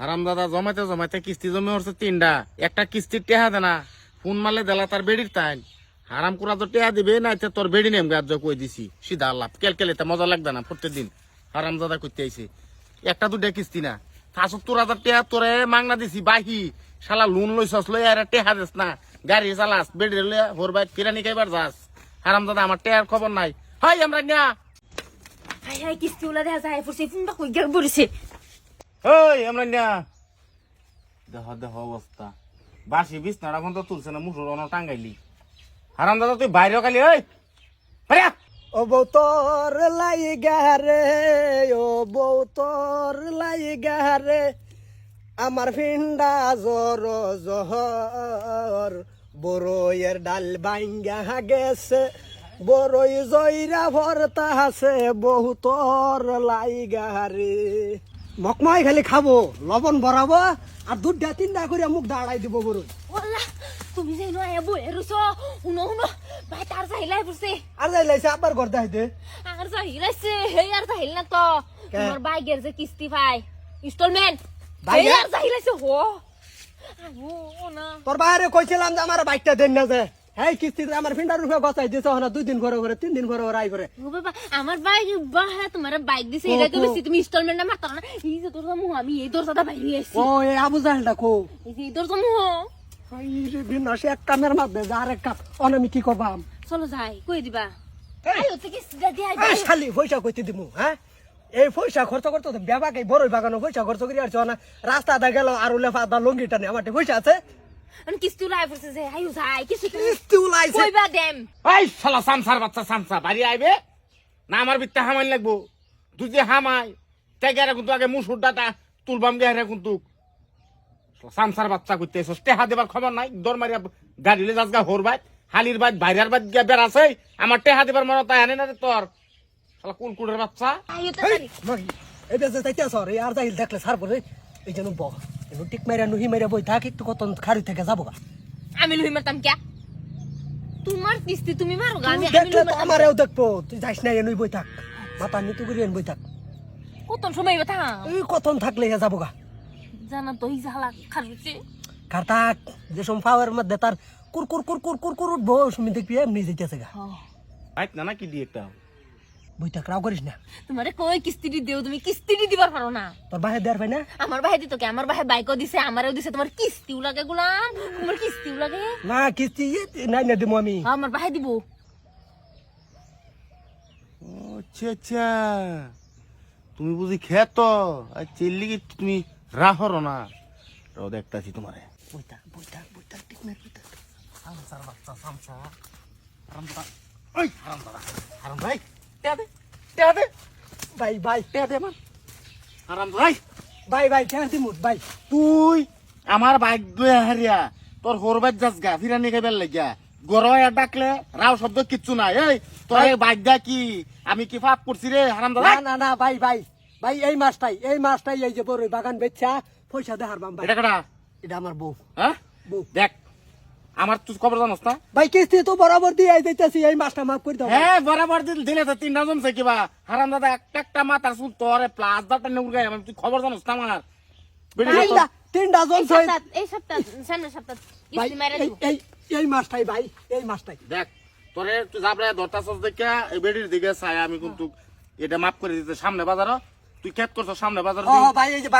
হারাম দাদা, জমাইতে জমাইতে কিস্তি জমে হচ্ছে তিনটা। একটা কিস্তির টেহা দে না ফোন মারলে দেলা তার বেডির তাই হারাম কুড়া তো টেহা দিবে না তে তোর বেডি নেম গাছ কই দিছি। সিধা লাভ কেলকেলেতে মজা লাগবে না প্রত্যেকদিন। হারাম দাদা করতে আইছে, একটা দুটা কিস্তি না। পাঁচত্তর হাজার টেহা তোরে মাংনা দিছি, বাহি। শালা লোন লইছস লই আর টেহা দিস না। গাড়ি চালাস, বেডি লইয়া ভোর বাইক ফিরানি খাইবার যাস। হারাম দাদা, আমার টেহার খবর নাই। হাই আমরা না হাই হাই, কিস্তি ওলা দেখা যায়, ফুরছে ফোনটা কই গেল পড়েছে ওই আমরা না। দেহ দেহ অবস্থা। বাসি বিছনাটা তো তুলছে না মুসুর অন টাঙ্গাইলি। হারাম দাদা তুই বাইরে কালি ওই। ও বৌ তোর লাই গারে ও বৌ তোর লাই গারে আমার ফিন্ডা জর জহর। বড়ইয়ের ডাল বাইঙ্গা গেছে বড়ই জয়রা ভরতা আছে বহু তোর লাই গারে মকমাই খালি খাব লবণ ভরাবো আর দুধটা তিনটা করে মুখ দাঁড়াই দিব ওলা তুমি যে নয় বয়ে রুছো উনো উনো ভাই তার চাহিলাই পড়ছে আর যাই লাইছে আবার ঘর দাইতে আর চাহিলাইছে হেই আর চাহিল না তো? তোমার বাইকের যে কিস্তি পাই ইনস্টলমেন্ট বাইকের? আর চাহিলাইছে হো। তোর বাইরে কইছিলাম যে আমার বাইকটা দেন না যে। হ্যাঁ কিস্তিতে আমার ফিন্ডার রুপে গছাই দিছে না দুই দিন করে করে তিন দিন করে করে আই করে। ও বাবা আমার বাইক বাহ তোমার বাইক দিছে এটা তো বেশি তুমি ইনস্টলমেন্ট না মারতো না। এই যে তোর মুহ আমি এই দরজাটা বাইরে ও এই আবু জাহেলটা কো। এই যে দরজা মুহ এই রে বিনাশে এক কামের মধ্যে যা আর এক কাপ অনামি কি করবাম চলো যাই কই দিবা? আয়ো তো কিস্তিটা দিয়ে এই শালি পয়সা কইতে দিমু হ্যাঁ? এই পয়সা খরচ করতে তো বেবাকে বড়ই বাগানো পয়সা খরচ করি আর না। রাস্তা দা গেল আর উলে ফাদা লঙ্গিটা নে আমার পয়সা আছে। কিস্তি লাই পড়ছে আয়ো যাই কিস্তি কিস্তি উলাইছে কইবা দেম এই শালা সামসার বাচ্চা সামসা বাড়ি আইবে? না আমার বিত্তা হামাই লাগবো। তুই যে হামাই গেলে কিন্তু আগে মুসুর ডাটা তুলবাম গে হেরে কিন্তু। সামসার বাচ্চা করতে এসো টেহা দেবার খবর নাই। দর মারিয়া গাড়িলে যাস গা হোর বাইত হালির বাইত বাইরের বাইত গিয়া বেড়াছে আমার টেহা দেবার মনে তাই আনে না রে তোর। শালা কুলকুলের বাচ্চা। আয়ো তো এই, মাগি, এটা যে তাইতে সর আর যাইল দেখলে সার পরে এই যেন ব এবার টিক মাইরা নুহি মাইরা বই থাক একটু কত খারি থেকে যাব গা আমি লুই মারতাম কে তোমার কিস্তি তুমি মারো গা, আমি দেখলে তো আমারেও দেখব তুই যাইস না এনুই বই থাক। মাথা নিতু করি এন বই থাক। কত সময় এই কতন থাকলে হে যাব গা জানা তো এই ঝালা খারুছে কার থাক যে সম পাওয়ার মধ্যে তার কুর কুর কুর কুর কুর কুর উঠবো সুমি দেখবি এমনি যেতেছে গা। বাইত না না কি দিয়ে একটা? বই থাক রাও করিস না? তোমারে কই কিস্তিটি দেও তুমি কিস্তিটি দিবার পারো না। তোর বাহে দেয়ার ভাই না? আমার ভাই দিত কে আমার বাহে বাইকও দিছে আমারও দিছে তোমার কিস্তিও লাগে গুলাম তোমার কিস্তিও লাগে। না কিস্তি নাই না দিমু আমি। আমার বাহে দিব। ও, আচ্ছা আচ্ছা। তুমি বুঝি খেত আর চিল্লি কি তুমি রাহর না। রোদ দেখতাছি তোমারে বই থাক বই থাক বই থাক ঠিক না বই থাক সামসার বাচ্চা সামসা হারাম দাদা। ওই হারাম দাদা হারাম ভাই টেয়া দে টেয়া দে। ভাই ভাই টেয়া দে আমার। হারাম ভাই। ভাই ভাই কেন দিমু ভাই তুই আমার বাইক দুয়ে হারিয়া তোর হোর বাইক যাস গা ফিরানি খাইবার লাগিয়া। গরয় ডাকলে রাও শব্দ কিচ্ছু নাই। এই তোর এই বাইক দা কি? আমি কি পাপ করছি রে হারাম দাদা? না না না ভাই ভাই ভাই এই মাসটাই এই মাসটাই এই যে বড় বাগান বেচা পয়সা দে বাম ভাই এটা কেটা? এটা আমার বউ। হ্যাঁ? বউ। দেখ আমার তুই খবর জানোস না? ভাই কিস্তি তো বরাবর দিয়ে যাইতেছি এই মাসটা মাফ করে দাও। হ্যাঁ বরাবর দিল দিলে তো তিনটা জমছে কিবা হারাম দাদা একটা একটা মাথার চুল তোরে প্লাস দাটা নেউর গায়ে আমি তুই খবর জানোস না আমার? তিনটা তোর- এই সপ্তাহ এই সপ্তাহ এই এই এই মাসটাই ভাই এই মাসটাই। দেখ তোরে তুই যাবরে দরটা সস দেখে এই বেডির দিকে চাই আমি কিন্তু এটা মাফ করে দিতে সামনে বাজার তুই খেত করছ সামনে বাজার ও ভাই এই যে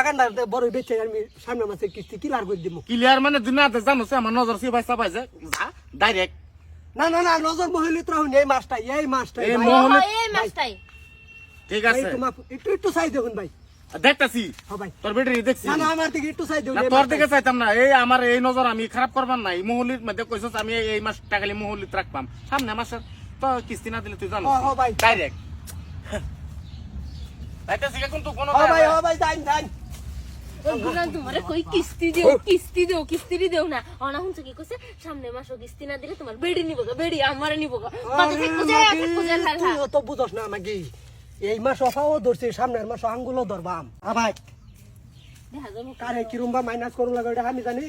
বড় বেচে আমি সামনে মাসে কিস্তি ক্লিয়ার করে দিব ক্লিয়ার মানে দুনিয়াতে জানোস আমার নজর সে ভাই সাবাই যে ডাইরেক্ট না না না নজর মহিলিত রাহুন এই মাসটাই এই এই ভাই। এই মাসটাই। ঠিক আছে। একটু একটু একটু চাই দেখুন ভাই। দেখতাছি? হ্যাঁ তোর দেখছি। না না আমার দিকে একটু চাই এই তোর দিকে চাইতাম না। এই আমার এই নজর আমি খারাপ করবার নাই। মহলির মধ্যে কইছস আমি এই- এই মাস টাকালি মহলিত রাখবাম। সামনে মাসের তো কিস্তি না দিলে তুই জানো। ডাইরেক্ট যাইতেছি কিন্তু কোনো ও ভাই ও ভাই যাইন যাইন ওগুলা তোমারে কই কিস্তি দেও কিস্তি দেও কিস্তি দেও না। অনা হুনছে কি কইছে সামনে মাসও কিস্তি না দিলে তোমার বেড়ি নিব গা বেড়ি আমারে নিব গা কত আরে থেকে যে মাগি, থেকে যে লাল। তুই তো বুঝস না আমাকে এই মাস অফাও ধরছি সামনের মাস আঙ্গুলও ধরবাম। আ ভাই। দেখা যাবে। কারে কিরম মাইনাস করুন লাগে ওটা আমি জানি।